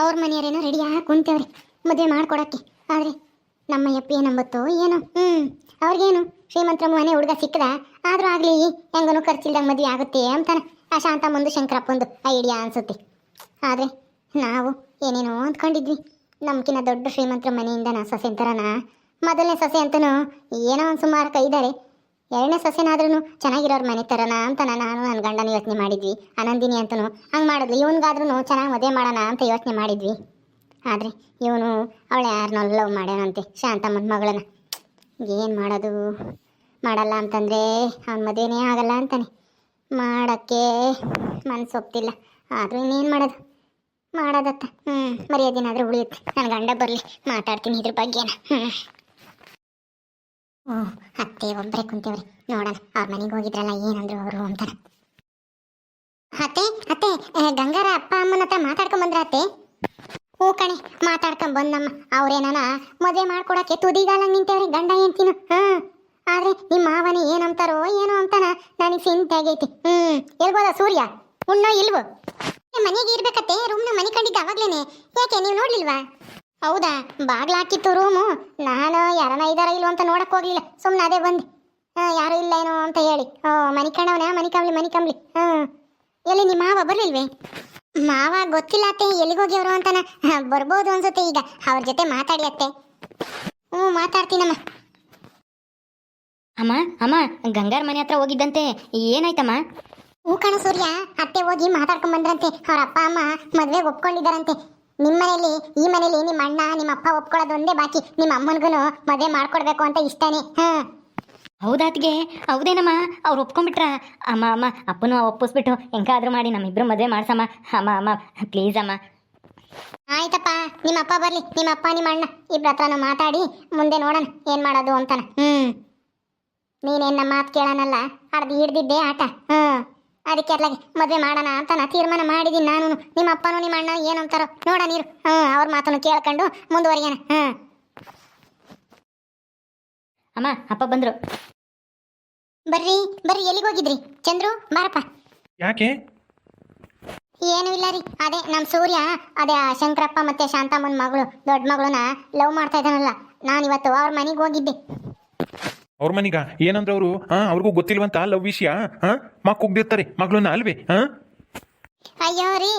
ಅವ್ರ ಮನೆಯವರೇನೋ ಆಗಿ ಕುಂತವ್ರಿ, ಮದುವೆ ಮಾಡ್ಕೊಡಕ್ಕೆ. ಆದರೆ ನಮ್ಮ ಯಪ್ಪಿ ಏನಂಬತ್ತು ಏನೋ ಹ್ಞೂ ಅವ್ರಿಗೇನು? ಶ್ರೀಮಂತರ ಮನೆ ಹುಡುಗ ಸಿಕ್ಕದ, ಆದರೂ ಆಗಲಿ, ಹೆಂಗನು ಖರ್ಚಿಲ್ದಂಗೆ ಮದುವೆ ಆಗುತ್ತೆ ಅಂತಾನೆ. ಆ ಶಾಂತ ಮುಂದೆ ಶಂಕರಪ್ಪಂದು ಐಡಿಯಾ ಅನ್ಸುತ್ತೆ. ಆದರೆ ನಾವು ಏನೇನೋ ಅಂದ್ಕೊಂಡಿದ್ವಿ. ನಮ್ಕಿನ್ನ ದೊಡ್ಡ ಶ್ರೀಮಂತರ ಮನೆಯಿಂದ ನಾ ಸೊಸೆ ಮೊದಲನೇ ಸೊಸೆ ಅಂತನೂ ಏನೋ ಒಂದು ಸುಮಾರು ಕೈದಾರೆ ಎರಡನೇ ಸೊಸೆನಾದ್ರೂ ಚೆನ್ನಾಗಿರೋರು ಮನೆ ತರೋಣ ಅಂತ ನಾನು ನನ್ನ ಗಂಡನ ಯೋಚನೆ ಮಾಡಿದ್ವಿ. ಆನಂದಿನಿ ಅಂತನು, ಹಂಗೆ ಮಾಡಿದ್ವಿ ಇವನ್ಗಾದ್ರೂ ಚೆನ್ನಾಗಿ ಮದುವೆ ಮಾಡೋಣ ಅಂತ ಯೋಚನೆ ಮಾಡಿದ್ವಿ. ಆದರೆ ಇವನು ಅವಳು ಯಾರನ್ನೋ ಲವ್ ಮಾಡ್ಯಾನಂತೆ ಶಾಂತಮ್ಮನ ಮಗಳನ್ನ ಏನು ಮಾಡೋದು? ಮಾಡಲ್ಲ ಅಂತಂದರೆ ಅವ್ನ ಮದುವೆನೇ ಆಗಲ್ಲ ಅಂತಾನೆ. ಮಾಡೋಕ್ಕೆ ಮನಸ್ಸು ಒಪ್ತಿಲ್ಲ. ಆದರೂ ಇನ್ನೇನು ಮಾಡೋದು? ಮಾಡೋದತ್ತ. ಹ್ಞೂ ಮರ್ಯಾದೆನಾದರೂ ಉಳಿಯುತ್ತೆ. ನನ್ನ ಗಂಡ ಬರಲಿ, ಮಾತಾಡ್ತೀನಿ ಇದ್ರ ಬಗ್ಗೆನ ಹ್ಞೂ ಓ ಅತ್ತೆ ಒಬ್ಬರೇ ಕುಂತೇವ್ರಿ. ನೋಡೋಣ, ಅವ್ರ ಮನೆಗೆ ಹೋಗಿದ್ರಲ್ಲ, ಏನಂದ್ರು ಅವರು ಅಂತಾರ. ಅತ್ತೆ ಅತ್ತೆ ಗಂಗಾರ ಅಪ್ಪ ಅಮ್ಮನ ಹತ್ರ ಮಾತಾಡ್ಕೊಂಡ್ ಬಂದ್ರ ಅತ್ತೆ? ಹ್ಞೂ ಕಣೆ, ಮಾತಾಡ್ಕೊಂಡ್ ಬಂದಮ್ಮ. ಅವ್ರೇನಾನ ಮದುವೆ ಮಾಡ್ಕೊಡಕ್ಕೆ ತುದಿಗಾಲ ನಿಂತೇವ್ರಿ, ಗಂಡ ಹೆಂಡ್ತಿನು. ಹಾ ಆದ್ರೆ ನಿಮ್ಮ ಮಾವನೇ ಏನಂತಾರೋ ಏನೋ ಅಂತಾನ, ನನಗೆ ಚಿಂತೆ ಆಗೈತಿ. ಹ್ಮ್ ಎಲ್ಬೋದ ಸೂರ್ಯ? ಉಣ್ಣೋ ಇಲ್ವೋ? ಮನೆಗೆ ಇರ್ಬೇಕತ್ತೆ ರೂಮ್ನ ಮನೆ ಕಂಡಿದ್ದ ಅವಾಗ್ಲೇನೆ. ಯಾಕೆ, ನೀವು ನೋಡ್ಲಿಲ್ವಾ? ಹೌದಾ? ಬಾಗ್ಲಾಕಿತ್ತು ರೂಮು. ನಾನು ಯಾರನ ಇದಾರ ಇಲ್ವ ಅಂತ ನೋಡಕ್ ಹೋಗ್ಲಿಲ್ಲ. ಸುಮ್ಮನೆ ಅದೇ ಬಂದೆ. ಹಾ ಯಾರು ಇಲ್ಲ ಏನೋ ಅಂತ ಹೇಳಿ. ಓ ಮನಿ ಕಣವನ? ಮನಿ ಕಂಬ್ಲಿ ಮನಿ ಕಂಬ್ಲಿ ಹಾ. ಎಲ್ಲಿ ನಿಮ್ಮ ಮಾವ ಬರ್ಲಿಲ್ವೇ? ಮಾವ ಗೊತ್ತಿಲ್ಲ ಅತ್ತೆ. ಎಲ್ಲಿಗೆ ಹೋಗ್ಯವ್ರು ಅಂತಾನ ಬರ್ಬೋದು ಅನ್ಸುತ್ತೆ ಈಗ. ಅವ್ರ ಜೊತೆ ಮಾತಾಡಿ ಅತ್ತೆ. ಹ್ಞೂ ಮಾತಾಡ್ತೀನಮ್ಮ. ಅಮ್ಮ ಅಮ್ಮ ಗಂಗಾರ ಮನೆ ಹತ್ರ ಹೋಗಿದ್ದಂತೆ. ಏನಾಯ್ತಮ್ಮ? ಹೂ ಕಣ ಸೂರ್ಯ. ಅತ್ತೆ ಹೋಗಿ ಮಾತಾಡ್ಕೊಂಡ್ ಬಂದ್ರಂತೆ ಅವ್ರ ಅಪ್ಪ ಅಮ್ಮ ಮದ್ವೆಗೆ ಒಪ್ಕೊಂಡಿದಾರಂತೆ ನಿಮ್ಮ ಮನೇಲಿ ಈ ಮನೇಲಿ ನಿಮ್ಮ ಅಣ್ಣ ನಿಮ್ಮ ಅಪ್ಪ ಒಪ್ಕೊಳ್ಳೋದು ಒಂದೇ ಬಾಕಿ. ನಿಮ್ಮ ಅಮ್ಮನಿಗೂ ಮದುವೆ ಮಾಡ್ಕೊಡ್ಬೇಕು ಅಂತ ಇಷ್ಟನೇ. ಹಾ. ಹೌದಾತ್ಗೆ. ಹೌದೇನಮ್ಮ? ಅವ್ರು ಒಪ್ಕೊಂಡ್ಬಿಟ್ರ? ಅಮ್ಮ ಅಮ್ಮ ಅಪ್ಪನು ಒಪ್ಪಿಸ್ಬಿಟ್ಟು ಹೆಂಗಾದ್ರೂ ಮಾಡಿ ನಮ್ಮಿಬ್ರು ಮದುವೆ ಮಾಡ್ಸಮ್ಮ. ಅಮ್ಮ ಅಮ್ಮ ಪ್ಲೀಸ್ ಅಮ್ಮ. ಆಯ್ತಪ್ಪ. ನಿಮ್ಮ ಅಪ್ಪ ಬರಲಿ. ನಿಮ್ಮ ಅಪ್ಪ ನಿಮ್ಮ ಅಣ್ಣ ಇಬ್ರ ಹತ್ರನೂ ಮಾತಾಡಿ ಮುಂದೆ ನೋಡೋಣ ಏನು ಮಾಡೋದು ಅಂತಾನ. ಹ್ಮ್. ನೀನೇನ್ ನಮ್ಮ ಮಾತು ಕೇಳೋಣಲ್ಲ ಅರ್ಧ ಹಿಡ್ದಿದ್ದೆ ಆಟ. ಹ್ಮ್ ಅದಕ್ಕೆ ಅದ್ಲಾಗೆ ಮದುವೆ ಮಾಡೋಣ ಅಂತ ನಾ ತೀರ್ಮಾನ ಮಾಡಿದೀನಿ ನಾನು ನಿಮ್ಮ ಅಪ್ಪನೂ ನಿಮ್ಮ ಅಣ್ಣ ಏನು ಅಂತಾರೋ ನೋಡ ನೀರು. ಹ್ಮ್ ಅವ್ರ ಮಾತನ್ನು ಕೇಳ್ಕೊಂಡು ಮುಂದುವರಿಯೋಣ. ಹ್ಞೂ. ಅಮ್ಮ ಅಪ್ಪ ಬಂದ್ರು. ಬರ್ರಿ ಬರ್ರಿ ಎಲ್ಲಿಗೆ ಹೋಗಿದ್ರಿ? ಚಂದ್ರು ಬಾರಪ್ಪ. ಯಾಕೆ? ಏನೂ ಇಲ್ಲ ರೀ ಅದೇ ನಮ್ಮ ಸೂರ್ಯ ಅದೇ ಆ ಶಂಕರಪ್ಪ ಮತ್ತೆ ಶಾಂತಮ್ಮನ ಮಗಳು ದೊಡ್ಡ ಮಗಳನ್ನ ಲವ್ ಮಾಡ್ತಾ ಇದ್ದಾನಲ್ಲ. ನಾನು ಇವತ್ತು ಅವ್ರ ಮನೆಗೆ ಹೋಗಿದ್ದೆ. ಅವ್ರ ಮನೀಗ ಏನಂದ್ರೆ ಅವರು, ಹಾ, ಅವ್ರಿಗೂ ಗೊತ್ತಿಲ್ವಂತ ಲವ್ ವಿಷಯ, ಹಾ ಮಕ್ ಹೋಗ್ದಿರ್ತಾರೆ ಮಗಳನ್ನ ಅಲ್ವೇ ಅಯ್ಯೋ ರೀ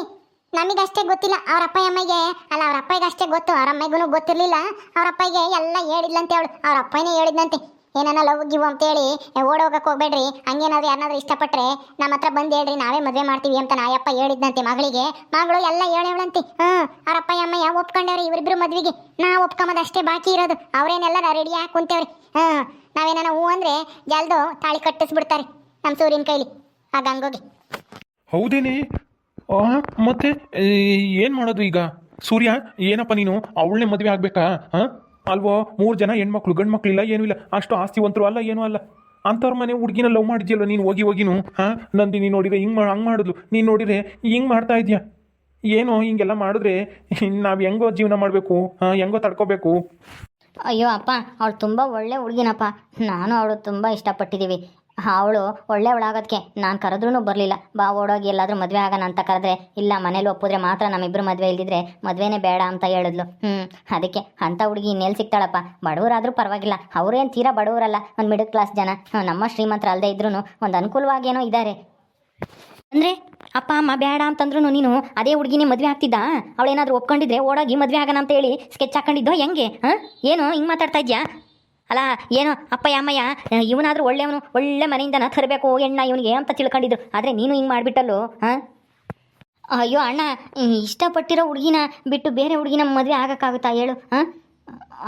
ನಮಗಷ್ಟೇ ಗೊತ್ತಿಲ್ಲ, ಅವ್ರ ಅಪ್ಪ ಅಮ್ಮಗೆ, ಅಲ್ಲ, ಅವ್ರ ಅಪ್ಪಗೆ ಅಷ್ಟೇ ಗೊತ್ತು, ಅವ್ರ ಅಮ್ಮಗೂ ಗೊತ್ತಿರ್ಲಿಲ್ಲ, ಅವ್ರ ಅಪ್ಪಗೆ ಎಲ್ಲ ಹೇಳಿದ್ಲಂತೆ ಅವಳು, ಅವ್ರ ಅಪ್ಪನೇ ಹೇಳಿದ್ನಂತೆ. ಏನಾನ ಲವ್ ಗಿವ್ ಅಂತೇಳಿ ಓಡೋಗಕ್ಕೆ ಹೋಗ್ಬೇಡ್ರಿ. ಹಂಗೇನಾದ್ರು ಯಾರನ್ನಾದ್ರೂ ಇಷ್ಟಪಟ್ರೆ ನಮ್ಮ ಹತ್ರ ಬಂದು ಹೇಳ್ರಿ, ನಾವೇ ಮದುವೆ ಮಾಡ್ತೀವಿ ಅಂತ ನಾಯಪ್ಪ ಹೇಳಿದ್ನಂತೆ ಮಗಳಿಗೆ. ಮಗಳು ಎಲ್ಲ ಹೇಳೇವಳಂತೆ ಹ್ಞೂ ಅವರಪ್ಪ ಅಮ್ಮ ಅಮ್ಮಯ್ಯ ಒಪ್ಕೊಂಡವ್ರಿ ಇವರಿಬ್ರು ಮದುವೆಗೆ? ನಾ ಒಪ್ಕೊಂಬದು ಅಷ್ಟೇ ಬಾಕಿ ಇರೋದು. ಅವರೇನೆಲ್ಲ ರೆಡಿ ಹಾಕಿ ಕುಂತೇವ್ರಿ? ಹ್ಮ್ ನಾವೇನ ಹೂ ಅಂದ್ರೆ ಜಲ್ದು ತಾಳಿ ಕಟ್ಟಿಸ್ಬಿಡ್ತಾರೆ ನಮ್ಮ ಸೂರ್ಯನ ಕೈಲಿ. ಆ ಗಂಗೋಗಿ ಹೌದೇನಿ? ಮತ್ತೆ ಏನು ಮಾಡೋದು ಈಗ? ಸೂರ್ಯ, ಏನಪ್ಪ ನೀನು? ಅವಳನ್ನೇ ಮದುವೆ ಆಗಬೇಕಾ? ಹಾ? ಅಲ್ವೋ, ಮೂರು ಜನ ಹೆಣ್ಮಕ್ಳು ಗಂಡು ಮಕ್ಳಿಲ್ಲ ಏನೂ ಇಲ್ಲ. ಅಷ್ಟು ಆಸ್ತಿವಂತರು ಅಲ್ಲ, ಏನೂ ಅಲ್ಲ. ಅಂಥವ್ರ ಮನೆ ಹುಡುಗಿನ ಲವ್ ಮಾಡಿದ್ಯಲ್ಲ ನೀನು ಹೋಗಿ ಹೋಗಿನು? ಹಾಂ? ನಂದಿನಿ ನೋಡಿದ್ರೆ ಹಿಂಗೆ ಮಾ ಹಂಗೆ ಮಾಡಿದ್ಲು. ನೀನು ನೋಡಿದ್ರೆ ಹಿಂಗೆ ಮಾಡ್ತಾ ಇದೆಯಾ? ಏನು, ಹಿಂಗೆಲ್ಲ ಮಾಡಿದ್ರೆ ನಾವು ಹೆಂಗೋ ಜೀವನ ಮಾಡಬೇಕು? ಹಾಂ, ಹೆಂಗೋ ತಡ್ಕೋಬೇಕು? ಅಯ್ಯೋ ಅಪ್ಪ, ಅವಳು ತುಂಬ ಒಳ್ಳೆ ಹುಡುಗಿನಪ್ಪ. ನಾನು ಅವಳು ತುಂಬ ಇಷ್ಟಪಟ್ಟಿದ್ದೀವಿ. ಅವಳು ಒಳ್ಳೆಯವಳಾಗೋದಕ್ಕೆ ನಾನು ಕರೆದ್ರೂ ಬರಲಿಲ್ಲ. ಬಾ, ಓಡೋಗಿ ಎಲ್ಲಾದರೂ ಮದುವೆ ಆಗೋಣ ಅಂತ ಕರೆದ್ರೆ. ಇಲ್ಲ, ಮನೇಲಿ ಒಪ್ಪಿದ್ರೆ ಮಾತ್ರ ನಮ್ಮಿಬ್ಬರು ಮದುವೆ ಇಲ್ದಿದ್ರೆ ಮದುವೆನೇ ಬೇಡ ಅಂತ ಹೇಳಿದ್ಲು. ಹ್ಞೂ ಅದಕ್ಕೆ. ಅಂಥ ಹುಡುಗಿ ಇನ್ನೆಲ್ಲಿ ಸಿಗ್ತಾಳಪ್ಪ. ಬಡವರಾದರೂ ಪರವಾಗಿಲ್ಲ. ಅವರೇನು ತೀರಾ ಬಡವರಲ್ಲ. ಒಂದು ಮಿಡಲ್ ಕ್ಲಾಸ್ ಜನ. ನಮ್ಮ ಶ್ರೀಮಂತರ ಅಲ್ಲದೆ ಇದ್ರೂ ಒಂದು ಅನುಕೂಲವಾಗೇನೋ ಇದ್ದಾರೆ ಅಂದರೆ, ಅಪ್ಪ, ಅಮ್ಮ ಬೇಡ ಅಂತಂದ್ರೂ ನೀನು ಅದೇ ಹುಡುಗಿನೇ ಮದುವೆ ಆಗ್ತಿದ್ದ? ಅವಳೇನಾದರೂ ಒಪ್ಕೊಂಡಿದ್ರೆ ಓಡೋಗಿ ಮದುವೆ ಆಗೋಣ ಅಂತ ಹೇಳಿ ಸ್ಕೆಚ್ ಹಾಕೊಂಡಿದ್ದೋ ಹೆಂಗೆ? ಹಾಂ? ಏನು, ಹಿಂಗೆ ಮಾತಾಡ್ತಾ ಇದ್ಯಾ? ಅಲ್ಲ ಏನು? ಅಪ್ಪ ಅಮ್ಮಯ್ಯ ಇವನಾದ್ರೂ ಒಳ್ಳೆಯವನು, ಒಳ್ಳೆ ಮನೆಯಿಂದನ ತರಬೇಕು ಎಣ್ಣ ಇವನಿಗೆ ಅಂತ ತಿಳ್ಕೊಂಡಿದ್ರು. ಆದರೆ ನೀನು ಹಿಂಗೆ ಮಾಡಿಬಿಟ್ಟಲ್ಲು ಹಾಂ ಅಯ್ಯೋ, ಅಣ್ಣ ಇಷ್ಟಪಟ್ಟಿರೋ ಹುಡುಗಿನ ಬಿಟ್ಟು ಬೇರೆ ಹುಡುಗಿನ ಮದುವೆ ಆಗೋಕ್ಕಾಗುತ್ತಾ ಹೇಳು ಹಾಂ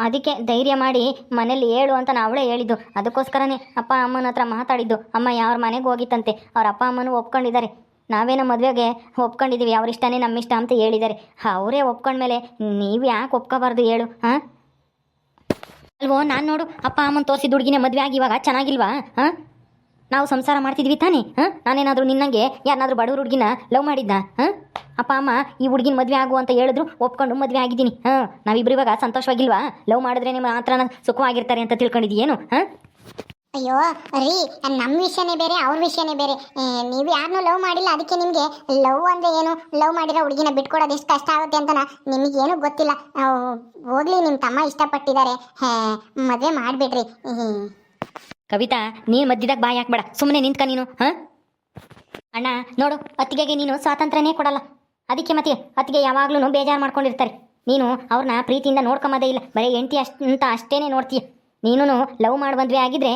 ಅದಕ್ಕೆ ಧೈರ್ಯ ಮಾಡಿ ಮನೇಲಿ ಹೇಳು ಅಂತ ನಾ ಅವಳೇ ಹೇಳಿದ್ದು. ಅದಕ್ಕೋಸ್ಕರನೇ ಅಪ್ಪ, ಅಮ್ಮನ ಹತ್ರ ಮಾತಾಡಿದ್ದು. ಅಮ್ಮ ಯಾರ ಮನೆಗೆ ಹೋಗಿತ್ತಂತೆ. ಅವ್ರ ಅಪ್ಪ, ಅಮ್ಮನೂ ಒಪ್ಕೊಂಡಿದ್ದಾರೆ. ನಾವೇನೋ ಮದುವೆಗೆ ಒಪ್ಕೊಂಡಿದ್ದೀವಿ ಅವ್ರ ಇಷ್ಟನೇ ನಮ್ಮ ಇಷ್ಟ ಅಂತ ಹೇಳಿದ್ದಾರೆ. ಅವರೇ ಒಪ್ಕೊಂಡ್ಮೇಲೆ ನೀವು ಯಾಕೆ ಒಪ್ಕೋಬಾರ್ದು ಹೇಳು ಹಾಂ ಅಲ್ವೋ, ನಾನು ನೋಡು, ಅಪ್ಪ, ಅಮ್ಮನ ತೋರಿಸಿದ ಹುಡುಗಿನೇ ಮದುವೆ ಆಗಿ ಇವಾಗ ಚೆನ್ನಾಗಿಲ್ವಾ? ಹಾಂ? ನಾವು ಸಂಸಾರ ಮಾಡ್ತಿದ್ವಿ ತಾನೇ? ಹಾಂ? ನಾನೇನಾದರೂ ನಿನ್ನಂಗೆ ಯಾರನ್ನಾದ್ರೂ ಬಡವ್ರ ಹುಡುಗಿನ ಲವ್ ಮಾಡಿದ್ದ ಹಾಂ? ಅಪ್ಪ, ಅಮ್ಮ, ಈ ಹುಡುಗಿನ ಮದುವೆ ಆಗು ಅಂತ ಹೇಳಿದ್ರು, ಒಪ್ಕೊಂಡು ಮದುವೆ ಆಗಿದ್ದೀನಿ. ಹಾಂ? ನಾವಿಬ್ರು ಇವಾಗ ಸಂತೋಷವಾಗಿಲ್ವಾ? ಲವ್ ಮಾಡಿದ್ರೆ ನಿಮ್ಮ ಮಾತ್ರ ಸುಖವಾಗಿರ್ತಾರೆ ಅಂತ ತಿಳ್ಕೊಂಡಿದ್ದೀಯೇನು? ಹಾಂ? ಅಯ್ಯೋ, ರೀ ನಮ್ಮ ವಿಷಯನೇ ಬೇರೆ, ಅವ್ರ ವಿಷಯನೇ ಬೇರೆ. ನೀವು ಯಾರನ್ನೂ ಲವ್ ಮಾಡಿಲ್ಲ, ಅದಕ್ಕೆ ನಿಮಗೆ ಲವ್ ಅಂದರೆ ಏನು? ಲವ್ ಮಾಡಿರೋ ಹುಡುಗಿನ ಬಿಟ್ಕೊಡೋದು ಎಷ್ಟು ಕಷ್ಟ ಆಗುತ್ತೆ ಅಂತ ನಿಮಗೇನು ಗೊತ್ತಿಲ್ಲ. ಹೋಗ್ಲಿ ನಿಮ್ಮ ತಮ್ಮ ಇಷ್ಟಪಟ್ಟಿದ್ದಾರೆ. ಮದುವೆ ಮಾಡಿಬಿಡ್ರಿ. ಕವಿತಾ, ನೀನು ಮಧ್ಯದಾಗ ಬಾಯಿ ಹಾಕ್ಬೇಡ. ಸುಮ್ಮನೆ ನಿಂತ್ಕ ನೀನು, ಹಾಂ? ಅಣ್ಣ, ನೋಡು, ಅತ್ತಿಗೆಗೆ ನೀನು ಸ್ವಾತಂತ್ರ್ಯನೇ ಕೊಡಲ್ಲ. ಅದಕ್ಕೆ ಮತ್ತೆ ಅತ್ತಿಗೆ ಯಾವಾಗ್ಲೂ ಬೇಜಾರು ಮಾಡ್ಕೊಂಡಿರ್ತಾರೆ. ನೀನು ಅವ್ರನ್ನ ಪ್ರೀತಿಯಿಂದ ನೋಡ್ಕೊಂಬೋದೇ ಇಲ್ಲ. ಬರೀ ಹೆಂಡತಿ ಅಷ್ಟು ಅಂತ ಅಷ್ಟೇನೆ ನೋಡ್ತೀಯ. ನೀನು ಲವ್ ಮಾಡಿ ಬಂದ್ವಿ ಆಗಿದ್ರೆ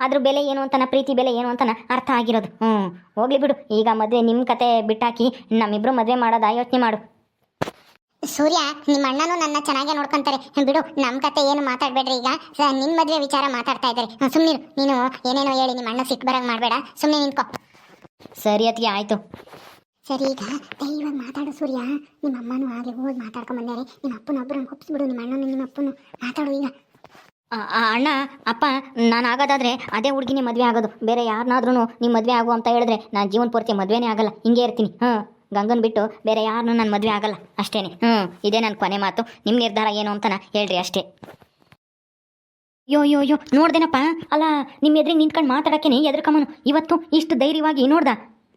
ಅದ್ರ ಬೆಲೆ ಏನು ಅಂತನ ಪ್ರೀತಿ ಬೆಲೆ ಏನು ಅಂತನ ಅರ್ಥ ಆಗಿರೋದು. ಹ್ಞೂ ಹೋಗ್ಲಿ ಬಿಡು. ಈಗ ಮದುವೆ ನಿಮ್ಮ ಕತೆ ಬಿಟ್ಟಾಕಿ ನಮ್ಮಿಬ್ರು ಮದುವೆ ಮಾಡೋದಾ ಯೋಚನೆ ಮಾಡು. ಸೂರ್ಯ ನಿಮ್ಮ ಅಣ್ಣನೂ ನನ್ನ ಚೆನ್ನಾಗೆ ನೋಡ್ಕೊಂತಾರೆ. ಬಿಡು ನಮ್ಮ ಕತೆ ಏನು ಮಾತಾಡ್ಬೇಡ್ರಿ ಈಗ. ನಿನ್ನ ನಿನ್ ಮದುವೆ ವಿಚಾರ ಮಾತಾಡ್ತಾ ಇದ್ದಾರೆ. ಸುಮ್ಮನಿರು ನೀನು ಏನೇನೋ ಹೇಳಿ ನಿಮ್ಮ ಅಣ್ಣ ಸಿಟ್ಟು ಬರಂಗ್ ಮಾಡಬೇಡ. ಸುಮ್ಮನೆ ನಿಂತ್ಕೋ. ಸರಿ ಅತ್ತಿಗೆ ಆಯಿತು. ಸರಿ ಈಗ ಏ, ಇವಾಗ ಮಾತಾಡು ಸೂರ್ಯ. ನಿಮ್ಮ ಅಮ್ಮನೂ ಆಗಲಿ ಹೋಗಿ ಮಾತಾಡ್ಕೊಂಡ್ ಬಂದಾರೆ. ನಿಮ್ಮ ಅಪ್ಪನ ಒಬ್ಬರನ್ನ ಒಪ್ಪಿಸ್ಬಿಡು ನಿಮ್ಮ ಅಣ್ಣನ ನಿಮ್ಮ ಅಪ್ಪನು. ಮಾತಾಡು ಈಗ. ಅಣ್ಣ, ಅಪ್ಪ, ನಾನು ಆಗೋದಾದ್ರೆ ಅದೇ ಹುಡುಗಿನೇ ಮದುವೆ ಆಗೋದು. ಬೇರೆ ಯಾರನ್ನಾದ್ರೂ ನೀವು ಮದುವೆ ಆಗು ಅಂತ ಹೇಳಿದ್ರೆ ನಾನು ಜೀವನ ಪೂರ್ತಿ ಮದುವೆನೇ ಆಗಲ್ಲ. ಹಿಂಗೆ ಇರ್ತೀನಿ. ಹಾಂ ಗಂಗನ್ ಬಿಟ್ಟು ಬೇರೆ ಯಾರನ್ನೂ ನಾನು ಮದುವೆ ಆಗಲ್ಲ. ಅಷ್ಟೇನೆ. ಹ್ಞೂ ಇದೇ ನನ್ನ ಕೊನೆ ಮಾತು. ನಿಮ್ಮ ನಿರ್ಧಾರ ಏನು ಅಂತನ ಹೇಳ್ರಿ ಅಷ್ಟೇ. ಯೋ ಯೋ ಯೋ ನೋಡ್ದೇನಪ್ಪ? ಅಲ್ಲ ನಿಮ್ಮ ಎದುರಿಗೆ ನಿಂತ್ಕೊಂಡು ಮಾತಾಡೋಕ್ಕೇನೆ ಎದ್ರಕಮ್ಮನು. ಇವತ್ತು ಇಷ್ಟು ಧೈರ್ಯವಾಗಿ ನೋಡ್ದ?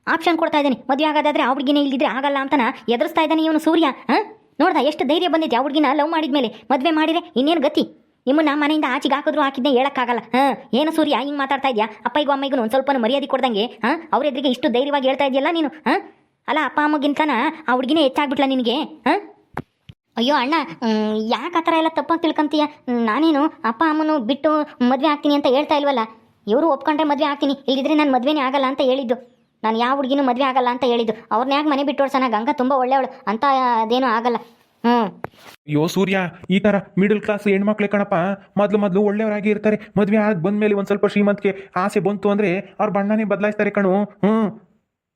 ಆಪ್ಷನ್ ಕೊಡ್ತಾ ಇದ್ದೀನಿ. ಮದುವೆ ಆಗೋದಾದ್ರೆ ಆ ಹುಡುಗಿನೇ ಇಲ್ಲಿದ್ರೆ ಆಗಲ್ಲ ಅಂತನ ಎದುರಿಸ್ತಾ ಇದ್ದಾನೆ ಇವನು ಸೂರ್ಯ. ಹಾಂ? ನೋಡ್ದ, ಎಷ್ಟು ಧೈರ್ಯ ಬಂದಿದೆ ಆ ಹುಡುಗಿನ ಲವ್ ಮಾಡಿದ ಮೇಲೆ ಮದುವೆ ಮಾಡಿದ್ರೆ ಇನ್ನೇನು ಗತಿ? ನಿಮ್ಮನ್ನ ಮನೆಯಿಂದ ಆಚೆಗೆ ಹಾಕಿದ್ರು ಹಾಕಿದ್ದೆ ಹೇಳಕ್ಕಾಗಲ್ಲ. ಹಾಂ, ಏನು ಸೂರ್ಯ, ಹಿಂಗೆ ಮಾತಾಡ್ತಾ ಇದೆಯಾ? ಅಪ್ಪಗೂ ಅಮ್ಮಗೂ ಒಂದು ಸ್ವಲ್ಪ ಮರ್ಯಾದೆ ಕೊಡ್ದಂಗೆ, ಹಾಂ? ಅವ್ರ ಎದುರಿಗೆ ಇಷ್ಟು ಧೈರ್ಯವಾಗಿ ಹೇಳ್ತಾ ಇದೆಯಲ್ಲ ನೀನು, ಹಾಂ? ಅಲ್ಲ, ಅಪ್ಪ ಅಮ್ಮಗಿಂತನ ಆ ಹುಡುಗಿನೇ ಹೆಚ್ಚಾಗ್ಬಿಟ್ಲ ನಿನಗೆ, ಹಾಂ? ಅಯ್ಯೋ ಅಣ್ಣ ಯಾಕೆ ಆ ಥರ ಎಲ್ಲ ತಪ್ಪಾಗಿ ತಿಳ್ಕೊಂತೀಯ? ನಾನೇನು ಅಪ್ಪ ಅಮ್ಮನು ಬಿಟ್ಟು ಮದುವೆ ಆಗ್ತೀನಿ ಅಂತ ಹೇಳ್ತಾ ಇಲ್ವಲ್ಲ? ಇವರು ಒಪ್ಕೊಂಡ್ರೆ ಮದುವೆ ಆಗ್ತೀನಿ ಇಲ್ಲಿದ್ರೆ ನಾನು ಮದುವೆನೇ ಆಗಲ್ಲ ಅಂತ ಹೇಳಿದ್ದು. ನಾನು ಯಾವ ಹುಡುಗಿನೂ ಮದುವೆ ಆಗಲ್ಲ ಅಂತ ಹೇಳಿದ್ದು. ಅವ್ರನ್ನ ಯಾಕೆ ಮನೆ ಬಿಟ್ಟು ಓಡ್ಸೋಣ? ಗಂಗಾ ತುಂಬ ಒಳ್ಳೆಯವಳು, ಅಂತ ಅದೇನೂ ಆಗಲ್ಲ. ಹ್ಞೂ. ಅಯ್ಯೋ ಸೂರ್ಯ ಈ ತರ ಮಿಡಲ್ ಕ್ಲಾಸ್ ಹೆಣ್ಮಕ್ಳೆ ಕಣಪ್ಪ ಮೊದ್ಲು ಮೊದ್ಲು ಒಳ್ಳೆಯವರಾಗಿ ಇರ್ತಾರೆ. ಮದ್ವೆ ಆಗಿ ಬಂದ್ಮೇಲೆ ಒಂದು ಸ್ವಲ್ಪ ಶ್ರೀಮಂತಕ್ಕೆ ಆಸೆ ಬಂತು ಅಂದ್ರೆ ಅವ್ರ ಬಣ್ಣನೇ ಬದಲಾಯಿಸ್ತಾರೆ ಕಣು. ಹ್ಞೂ.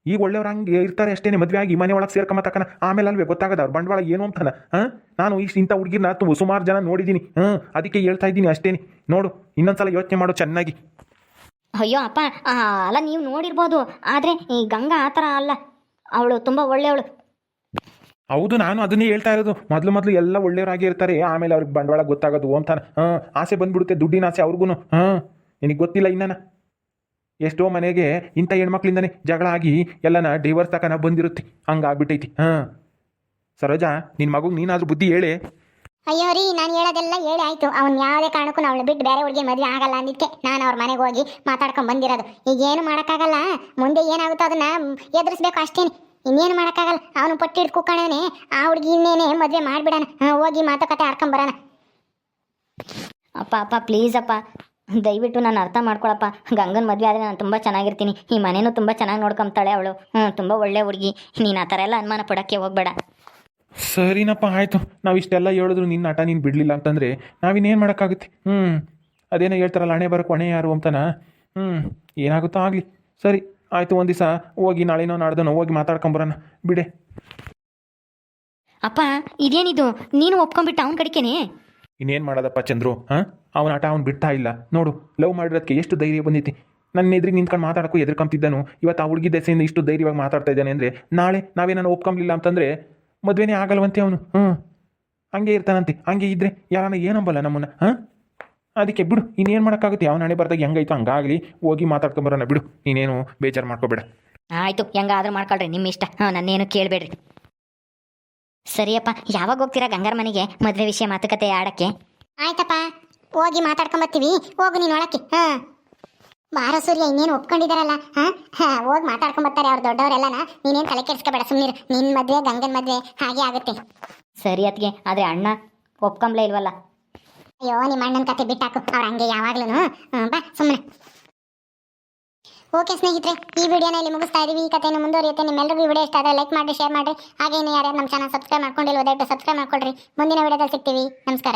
ಈಗ ಒಳ್ಳೆಯವ್ರು ಹಂಗೆ ಇರ್ತಾರೆ ಅಷ್ಟೇನೆ ಮದ್ವೆ ಆಗಿ ಮನೆ ಒಳಗೆ ಸೇರ್ಕೊಂಬತ್ತಕನ ಆಮೇಲೆ ಅಲ್ವೇ ಗೊತ್ತಾಗದ ಅವ್ರ ಬಂಡವಾಳ ಏನು ಅಂತಾನ? ಹಾಂ? ನಾನು ಇಷ್ಟು ಇಂಥ ಹುಡುಗಿರ್ನ ತುಂಬ ಸುಮಾರು ಜನ ನೋಡಿದ್ದೀನಿ ಹ್ಞೂ. ಅದಕ್ಕೆ ಹೇಳ್ತಾ ಇದ್ದೀನಿ ಅಷ್ಟೇನೆ. ನೋಡು ಇನ್ನೊಂದ್ಸಲ ಯೋಚನೆ ಮಾಡು ಚೆನ್ನಾಗಿ. ಅಯ್ಯೋ ಅಪ್ಪ ಆ, ಅಲ್ಲ ನೀವು ನೋಡಿರ್ಬೋದು. ಆದರೆ ಈ ಗಂಗಾ ಆ ಥರ ಅಲ್ಲ. ಅವಳು ತುಂಬ ಒಳ್ಳೆಯವಳು. ಹೌದು, ನಾನು ಅದನ್ನೇ ಹೇಳ್ತಾ ಇರೋದು. ಮೊದಲು ಮೊದಲು ಎಲ್ಲ ಒಳ್ಳೆಯವರಾಗಿ ಇರ್ತಾರೆ. ಆಮೇಲೆ ಅವ್ರಿಗೆ ಬಂಡವಾಳ ಗೊತ್ತಾಗೋದು ಅಂತಾನೆ ಹಾಂ, ಆಸೆ ಬಂದ್ಬಿಡುತ್ತೆ, ದುಡ್ಡಿನ ಆಸೆ ಅವ್ರಿಗೂ ಹಾಂ, ನಿನಗೆ ಗೊತ್ತಿಲ್ಲ ಇನ್ನಾನ? ಎಷ್ಟೋ ಮನೆಗೆ ಇಂಥ ಹೆಣ್ಮಕ್ಳಿಂದನೇ ಜಗಳ ಆಗಿ ಎಲ್ಲನ ಡೈವರ್ಸ್ ತಕನ ಬಂದಿರುತ್ತೆ. ಹಂಗಾಗ್ಬಿಟ್ಟೈತಿ. ಹಾಂ. ಸರೋಜಾ ನಿನ್ನ ಮಗುಗೆ ನೀನಾದ್ರೂ ಬುದ್ಧಿ ಹೇಳಿ. ಅಯ್ಯೋ ರೀ, ನಾನು ಹೇಳೋದೆಲ್ಲ ಹೇಳಿ ಆಯ್ತು. ಅವ್ನು ಯಾವುದೇ ಕಾರಣಕ್ಕೂ ಅವಳು ಬಿಟ್ಟು ಬೇರೆ ಹುಡುಗಿ ಮದುವೆ ಆಗಲ್ಲ ಅಂದಿದ್ಕೆ. ನಾನು ಅವ್ರ ಮನೆಗೆ ಹೋಗಿ ಮಾತಾಡ್ಕೊಂಡು ಬಂದಿರೋದು. ಈಗೇನು ಮಾಡೋಕ್ಕಾಗಲ್ಲ? ಮುಂದೆ ಏನಾಗುತ್ತೋ ಅದನ್ನ ಎದುರಿಸ್ಬೇಕು ಅಷ್ಟೇನೆ. ಇನ್ನೇನು ಮಾಡೋಕ್ಕಾಗಲ್ಲ? ಅವನು ಪಟ್ಟಿಡ್ ಕುಕ್ಕಣನೆ ಆ ಹುಡುಗಿ ಇನ್ನೇನೆ ಮದುವೆ ಮಾಡಿಬಿಡೋಣ. ಹೋಗಿ ಮಾತುಕತೆ ಆಡ್ಕೊಂಬರೋಣ ಅಪ್ಪ ಅಪ್ಪ ಪ್ಲೀಸ್ ಅಪ್ಪ. ದಯವಿಟ್ಟು ನಾನು ಅರ್ಥ ಮಾಡ್ಕೊಳಪ್ಪ. ಗಂಗನ ಮದುವೆ ಆದರೆ ನಾನು ತುಂಬ ಚೆನ್ನಾಗಿರ್ತೀನಿ. ಈ ಮನೇನೂ ತುಂಬ ಚೆನ್ನಾಗಿ ನೋಡ್ಕೊಂತಾಳೆ ಅವಳು. ಹ್ಞೂ ತುಂಬ ಒಳ್ಳೆ ಹುಡುಗಿ. ನೀನು ಆ ಥರ ಎಲ್ಲ ಅನುಮಾನ ಪಡೋಕ್ಕೆ ಹೋಗಬೇಡ. ಸರಿನಪ್ಪ, ಆಯಿತು. ನಾವು ಇಷ್ಟೆಲ್ಲ ಹೇಳಿದ್ರು ನಿನ್ನ ಆಟ ನೀನು ಬಿಡಲಿಲ್ಲ ಅಂತಂದರೆ ನಾವಿನ್ನೇನು ಮಾಡೋಕ್ಕಾಗುತ್ತೆ? ಹ್ಞೂ ಅದೇನೋ ಹೇಳ್ತಾರಲ್ಲ, ಹಣೆ ಬರೋಕೆ ಹೊಣೆ ಯಾರು ಅಂತನಾ? ಹ್ಞೂ ಏನಾಗುತ್ತೋ ಆಗಲಿ. ಸರಿ. ಆಯಿತು ಒಂದು ದಿವಸ ಹೋಗಿ ನಾಳೆನೋ ನಾಡ್ದನೋ ಹೋಗಿ ಮಾತಾಡ್ಕೊಂಬರೋಣ. ಬಿಡೆ. ಅಪ್ಪ ಇದೇನಿದು? ನೀನು ಒಪ್ಕೊಂಡ್ಬಿಟ್ಟು ಅವ್ನ ಕಡಿಕೆನೆ? ಇನ್ನೇನು ಮಾಡೋದಪ್ಪ ಚಂದ್ರು ಹಾಂ? ಅವನ ಆಟ ಅವ್ನು ಬಿಡ್ತಾ ಇಲ್ಲ. ನೋಡು ಲವ್ ಮಾಡಿರೋದಕ್ಕೆ ಎಷ್ಟು ಧೈರ್ಯ ಬಂದೈತಿ. ನನ್ನ ಎದುರಿಗೆ ನಿಂತ್ಕೊಂಡು ಮಾತಾಡೋಕ್ಕೂ ಎದುರ್ಕೊಂತಿದ್ದಾನು ಇವತ್ತು ಆ ಹುಡುಗಿ ದೆಸೆಯಿಂದ ಇಷ್ಟು ಧೈರ್ಯವಾಗಿ ಮಾತಾಡ್ತಾ ಇದ್ದಾನೆ ಅಂದರೆ ನಾಳೆ ನಾವೇನಾನು ಒಪ್ಕೊಂಬ್ಲಿಲ್ಲ ಅಂತಂದರೆ ಮದುವೆನೇ ಆಗಲ್ವಂತೆ ಅವನು. ಹ್ಞೂ ಹಂಗೆ ಇರ್ತಾನಂತೆ. ಹಂಗೆ ಇದ್ದರೆ ಯಾರನ್ನ ಏನಂಬಲ್ಲ ನಮ್ಮನ್ನು ಹಾಂ? ಅದಕ್ಕೆ ಬಿಡು ಇನ್ನೇನು ಮಾಡೋಕ್ಕಾಗುತ್ತೆ? ಯಾವ ನಾಳೆ ಬರ್ದಾಗ ಹೆಂಗಾಯ್ತು ಹಂಗಾಗಲಿ ಹೋಗಿ ಮಾತಾಡ್ಕೊಂಬರೋಣ ಬಿಡು ನೀನೇನು ಬೇಜಾರು ಮಾಡ್ಕೋಬೇಡ. ಆಯಿತು ಹೆಂಗಾದ್ರೂ ಮಾಡ್ಕೊಳ್ರಿ ನಿಮ್ಮ ಇಷ್ಟ. ಹಾಂ ನನ್ನೇನು ಕೇಳಬೇಡ್ರಿ. ಸರಿಯಪ್ಪ ಯಾವಾಗ ಹೋಗ್ತೀರಾ ಗಂಗಾರ ಮನೆಗೆ ಮದುವೆ ವಿಷಯ ಮಾತುಕತೆ ಆಡಕ್ಕೆ? ಆಯ್ತಪ್ಪ ಹೋಗಿ ಮಾತಾಡ್ಕೊಂಬತ್ತೀವಿ ಹೋಗು ನೀನು ಒಳಕ್ಕೆ. ಹಾಂ. ಬಾರ ಸೂರ್ಯ ಇನ್ನೇನು ಒಪ್ಕೊಂಡಿದಾರಲ್ಲ? ಹಾಂ? ಹಾಂ ಹೋಗಿ ಮಾತಾಡ್ಕೊಂಬತ್ತಾರೆ ಅವ್ರು ದೊಡ್ಡವರೆಲ್ಲನ. ನೀನೇನು ತಲೆ ಕೆಡಿಸ್ಕೋಬೇಡ ಸುಮ್ಮನೆ ನಿನ್ನ ಮದುವೆ ಗಂಗನ ಮದುವೆ ಹಾಗೆ ಆಗುತ್ತೆ. ಸರಿ ಅದಕ್ಕೆ ಆದರೆ ಅಣ್ಣ ಒಪ್ಕೊಂಬಲೇ ಇಲ್ವಲ್ಲ? ಅಯ್ಯೋ ನಿಮ್ಮ ಅಣ್ಣನ ಕತೆ ಬಿಟ್ಟಾಕು. ಅವ್ರು ಹಂಗೆ ಯಾವಾಗ್ಲೂ ಬಾ ಸುಮ್ಮನೆ ಓಕೆ ಸ್ನೇಹಿತರೆ, ಈ ವಿಡಿಯೋನ ಇಲ್ಲಿ ಮುಗಿಸ್ತಾ ಇದೀವಿ. ಈ ಕಥೆಯನ್ನು ಮುಂದುವರಿಯುತ್ತೆ. ನಿಮ್ಮೆಲ್ಲರಿಗೂ ಈ ವಿಡಿಯೋ ಇಷ್ಟ ಆದರೆ ಲೈಕ್ ಮಾಡಿ ಶೇರ್ ಮಾಡಿ ಹಾಗೇನೇ ಯಾರ್ಯಾರು ನಮ್ಮ ಚಾನಲ್ ಸಬ್ಸ್ಕ್ರೈಬ್ ಮಾಡ್ಕೊಂಡಿಲ್ಲ, ದಯವಿಟ್ಟು ಸಬ್ಸ್ಕ್ರೈಬ್ ಮಾಡ್ಕೊಳ್ರಿ. ಮುಂದಿನ ವಿಡಿಯೋದಲ್ಲಿ ಸಿಗ್ತೀವಿ. ನಮಸ್ಕಾರ.